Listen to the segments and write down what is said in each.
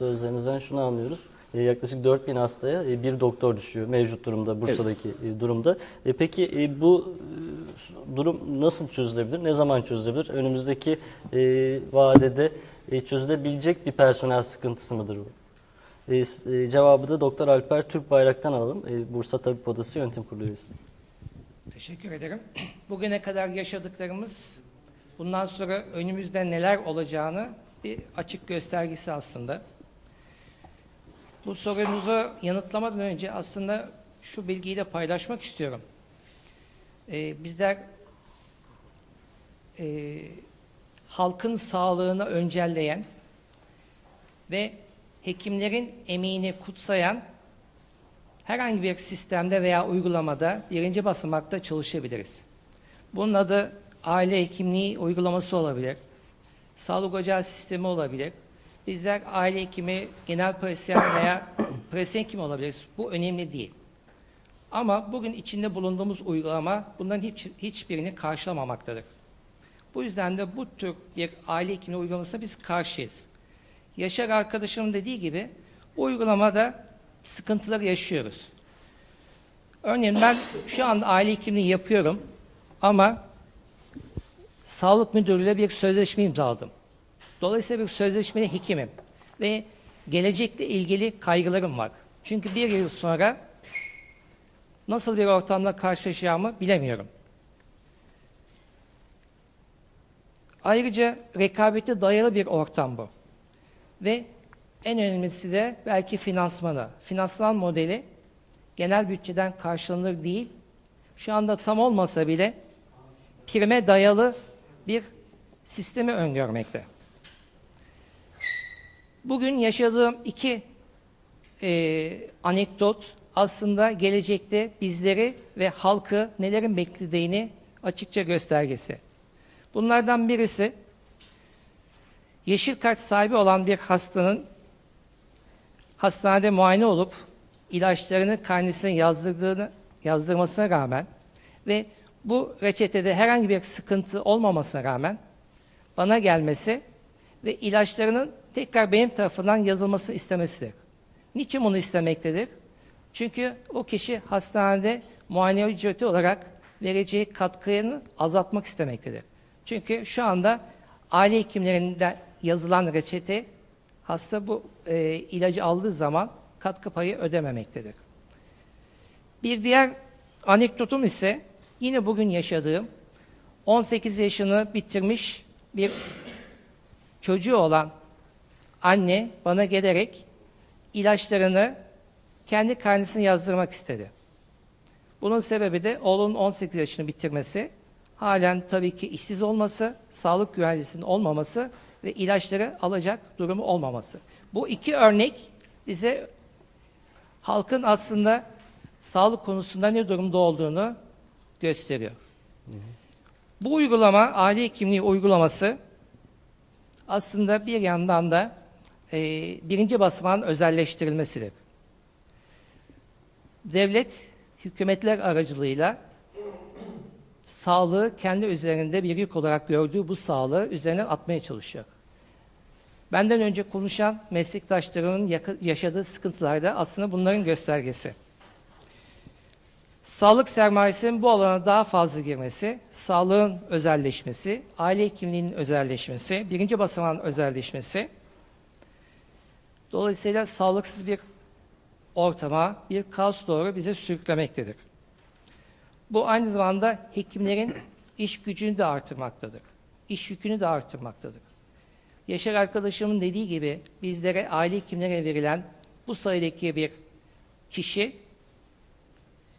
Sözlerinizden şunu anlıyoruz. E, yaklaşık 4000 hastaya e, bir doktor düşüyor mevcut durumda, Bursa'daki e, durumda. Peki bu durum nasıl çözülebilir, ne zaman çözülebilir? Önümüzdeki vadede çözülebilecek bir personel sıkıntısı mıdır bu? Cevabı da Doktor Alper Türk Bayrak'tan alalım. Bursa Tabip Odası Yönetim Kurulu üyesi. Teşekkür ederim. Bugüne kadar yaşadıklarımız bundan sonra önümüzde neler olacağını bir açık göstergesi aslında. Bu sorunuzu yanıtlamadan önce aslında şu bilgiyi de paylaşmak istiyorum. Ee, bizler e, halkın sağlığını öncelleyen ve hekimlerin emeğini kutsayan herhangi bir sistemde veya uygulamada birinci basamakta çalışabiliriz. Bunun adı aile hekimliği uygulaması olabilir, sağlık ocağı sistemi olabilir. Bizler aile hekimi, genel pratisyen veya pratisyen hekimi olabiliriz. Bu önemli değil. Ama bugün içinde bulunduğumuz uygulama bunların hiç, hiçbirini karşılamamaktadır. Bu yüzden de bu tür bir aile hekimliği uygulamasına biz karşıyız. Yaşar arkadaşımın dediği gibi bu uygulamada sıkıntılar yaşıyoruz. Örneğin ben şu anda aile hekimliği yapıyorum ama sağlık müdürlüğüyle bir sözleşme imzaladım. Dolayısıyla bir sözleşmeli hekimim ve gelecekle ilgili kaygılarım var. Çünkü bir yıl sonra nasıl bir ortamla karşılaşacağımı bilemiyorum. Ayrıca rekabete dayalı bir ortam bu. Ve en önemlisi de belki finansmanı. Finansman modeli genel bütçeden karşılanır değil. Şu anda tam olmasa bile prime dayalı bir sistemi öngörmekte. Bugün yaşadığım iki e, anekdot aslında gelecekte bizleri ve halkı nelerin beklediğini açıkça göstergesi. Bunlardan birisi yeşil kart sahibi olan bir hastanın hastanede muayene olup ilaçlarını karnesine yazdırdığını yazdırmasına rağmen ve bu reçetede herhangi bir sıkıntı olmamasına rağmen bana gelmesi ve ilaçlarının tekrar benim tarafından yazılmasını istemesidir. Niçin bunu istemektedir? Çünkü o kişi hastanede muayene ücreti olarak vereceği katkıyı azaltmak istemektedir. Çünkü şu anda aile hekimlerinden yazılan reçete hasta bu e, ilacı aldığı zaman katkı payı ödememektedir. Bir diğer anekdotum ise yine bugün yaşadığım 18 yaşını bitirmiş bir çocuğu olan anne bana gelerek ilaçlarını kendi karnesine yazdırmak istedi. Bunun sebebi de oğlunun 18 yaşını bitirmesi, halen tabii ki işsiz olması, sağlık güvencesinin olmaması ve ilaçları alacak durumu olmaması. Bu iki örnek bize halkın aslında sağlık konusunda ne durumda olduğunu gösteriyor. Bu uygulama, aile hekimliği uygulaması aslında bir yandan da e, birinci basamağın özelleştirilmesidir. Devlet, hükümetler aracılığıyla sağlığı kendi üzerinde bir yük olarak gördüğü bu sağlığı üzerine atmaya çalışıyor. Benden önce konuşan meslektaşlarımın yaşadığı sıkıntılar da aslında bunların göstergesi. Sağlık sermayesinin bu alana daha fazla girmesi, sağlığın özelleşmesi, aile hekimliğinin özelleşmesi, birinci basamağın özelleşmesi, dolayısıyla sağlıksız bir ortama, bir kaos doğru bize sürüklemektedir. Bu aynı zamanda hekimlerin iş gücünü de artırmaktadır. İş yükünü de artırmaktadır. Yaşar arkadaşımın dediği gibi bizlere aile hekimlere verilen bu sayıdaki bir kişi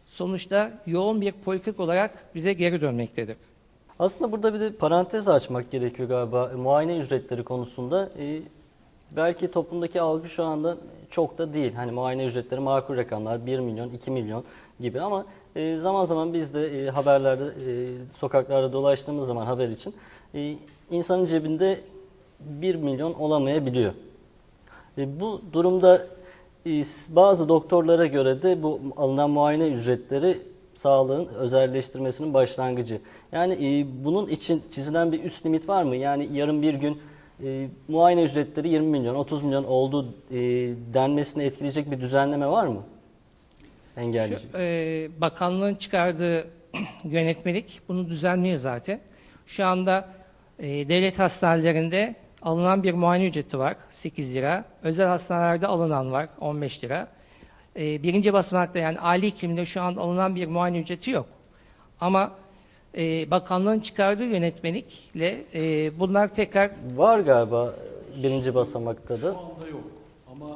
sonuçta yoğun bir politik olarak bize geri dönmektedir. Aslında burada bir de parantez açmak gerekiyor galiba muayene ücretleri konusunda. E, belki toplumdaki algı şu anda çok da değil. Hani muayene ücretleri makul rakamlar 1 milyon, 2 milyon gibi ama e, zaman zaman biz de e, haberlerde, e, sokaklarda dolaştığımız zaman haber için insanın cebinde 1 milyon olamayabiliyor. Bu durumda bazı doktorlara göre de bu alınan muayene ücretleri sağlığın özelleştirmesinin başlangıcı. Yani bunun için çizilen bir üst limit var mı? Yani yarın bir gün e, muayene ücretleri 20 milyon, 30 milyon oldu e, denmesini etkileyecek bir düzenleme var mı? Engelleyici. Şu, e, bakanlığın çıkardığı yönetmelik bunu düzenliyor zaten. Şu anda e, devlet hastanelerinde alınan bir muayene ücreti var 8 lira. Özel hastanelerde alınan var 15 lira. E, birinci basamakta yani aile hekiminde şu an alınan bir muayene ücreti yok. Ama e, bakanlığın çıkardığı yönetmelikle e, bunlar tekrar Var galiba birinci basamakta da. anda yok ama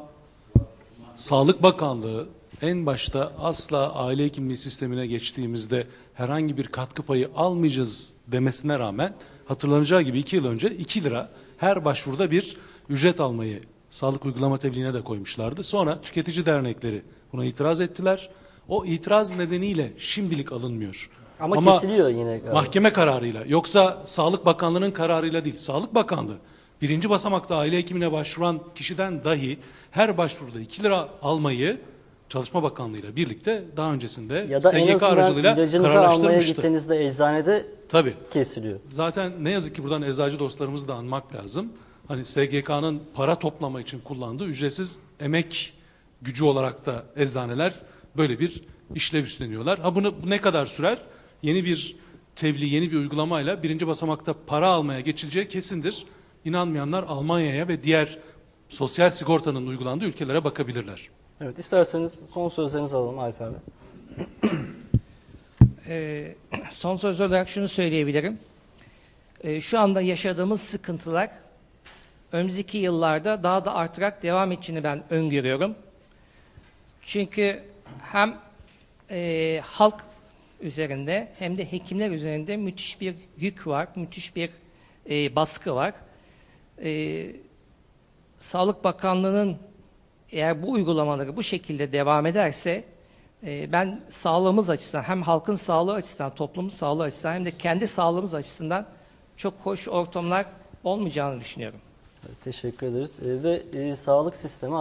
Sağlık Bakanlığı en başta asla aile hekimliği sistemine geçtiğimizde herhangi bir katkı payı almayacağız demesine rağmen hatırlanacağı gibi iki yıl önce 2 lira her başvuruda bir ücret almayı sağlık uygulama tebliğine de koymuşlardı. Sonra tüketici dernekleri buna itiraz ettiler. O itiraz nedeniyle şimdilik alınmıyor. Ama, kesiliyor yine galiba. Mahkeme kararıyla yoksa Sağlık Bakanlığı'nın kararıyla değil. Sağlık Bakanlığı birinci basamakta aile hekimine başvuran kişiden dahi her başvuruda 2 lira almayı Çalışma Bakanlığı ile birlikte daha öncesinde ya da SGK aracılığıyla ilacınızı almaya kararlaştırmıştı. gittiğinizde eczanede Tabii. kesiliyor. Zaten ne yazık ki buradan eczacı dostlarımızı da anmak lazım. Hani SGK'nın para toplama için kullandığı ücretsiz emek gücü olarak da eczaneler böyle bir işlev üstleniyorlar. Ha bunu bu ne kadar sürer? Yeni bir tebliğ, yeni bir uygulamayla birinci basamakta para almaya geçileceği kesindir. İnanmayanlar Almanya'ya ve diğer sosyal sigortanın uygulandığı ülkelere bakabilirler. Evet isterseniz son sözlerinizi alalım Alper Bey. Ee, son söz olarak şunu söyleyebilirim. Ee, şu anda yaşadığımız sıkıntılar önümüzdeki yıllarda daha da artarak devam edeceğini ben öngörüyorum. Çünkü hem e, halk üzerinde hem de hekimler üzerinde müthiş bir yük var, müthiş bir e, baskı var. E, Sağlık Bakanlığı'nın eğer bu uygulamaları bu şekilde devam ederse e, ben sağlığımız açısından hem halkın sağlığı açısından, toplumun sağlığı açısından hem de kendi sağlığımız açısından çok hoş ortamlar olmayacağını düşünüyorum. Teşekkür ederiz. E, ve e, sağlık sistemi